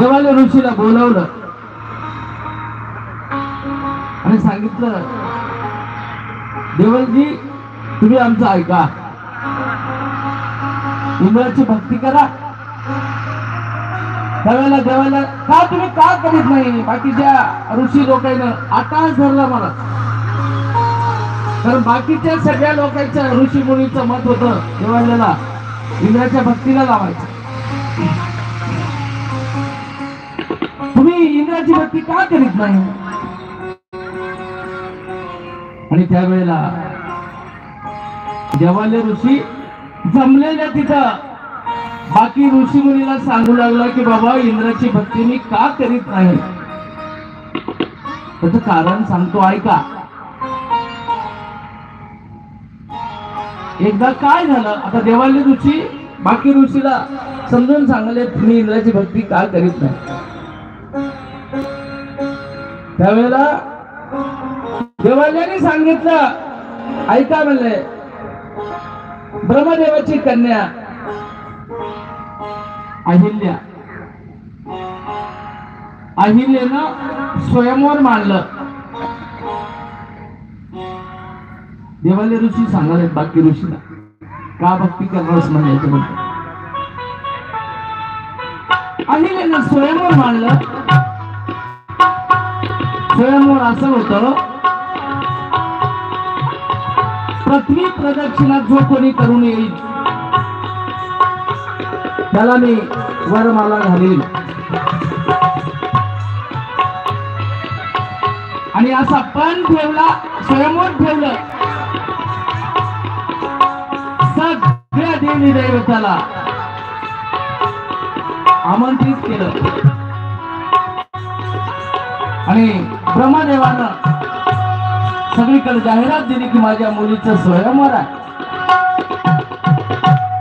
देवाला ऋषीला बोलावलं. आणि सांगितलं देवलजी तुम्ही आमचं ऐका. इंद्राची भक्ती करा. त्यावेळेला देवाला का तुम्ही का करीत नाही? बाकीच्या ऋषी लोकांना आकाश धरला मला. कारण बाकीच्या सगळ्या लोकांच्या ऋषी मुलीचं मत होतं देवाला इंद्राच्या भक्तीला लावायचं. तुम्ही भक्ती का करीत नाही? आणि त्यावेळेला देवाले ऋषी जमलेल्या तिथं. बाकी ऋषी मुलीला सांगू लागला की बाबा इंद्राची भक्ती मी का करीत नाही? त्याच कारण सांगतो ऐका. एकदा काय झालं? आता देवाले ऋषी बाकी ऋषीला समजून सांगले तुम्ही इंद्राची भक्ती का करीत नाही? त्यावेळेला देवाल्याने सांगितलं ऐका म्हणले ब्रह्मदेवाची कन्या अहिल्या. अहिल्यानं स्वयंवर मांडलं. देवाले ऋषी सांगाले बाकी ऋषीला का भक्ती करणारच म्हणायचं म्हणतो अहिल्यानं स्वयंवर मांडलं. स्वयंवर असं होतं पृथ्वी प्रदक्षिणा जो कोणी करून येईल त्याला मी वरमाला घालील आणि असा पण ठेवला स्वयंवर ठेवलं सगळ्या देवी दैवताला आमंत्रित केलं. आणि ब्रह्मदेवानं सगळीकडे जाहिरात दिली की माझ्या मुलीचं स्वयंवर आहे.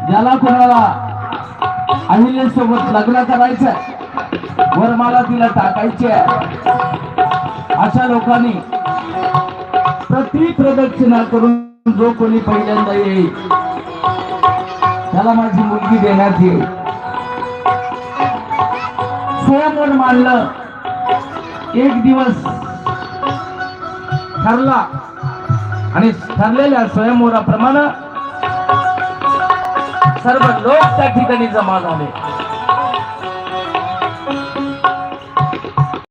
ज्याला कोणाला अहिल्यासोबत लग्न करायचंय वरमाला तिला टाकायची आहे अशा लोकांनी प्रति प्रदक्षिणा करून जो कोणी पहिल्यांदा येईल त्याला माझी मुलगी देण्यात येईल. स्वयंवर मानलं एक दिवस ठरला आणि ठरलेल्या स्वयंवराप्रमाणे सर्व लोक त्या ठिकाणी जमा झाले.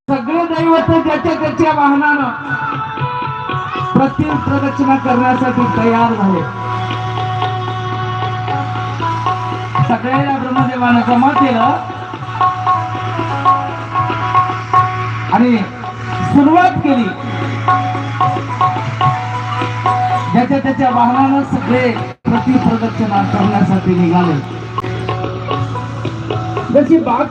सगळे दैवत त्याच्या त्याच्या वाहनानं प्रति प्रदक्षिणा करण्यासाठी तयार झाले. सगळ्याला ब्रह्मदेवानं जमा केलं. आणि सुरुवात केली. ज्याच्या त्याच्या वाहनानं सगळे प्रति प्रदर्शना करण्यासाठी निघाले. जशी बाग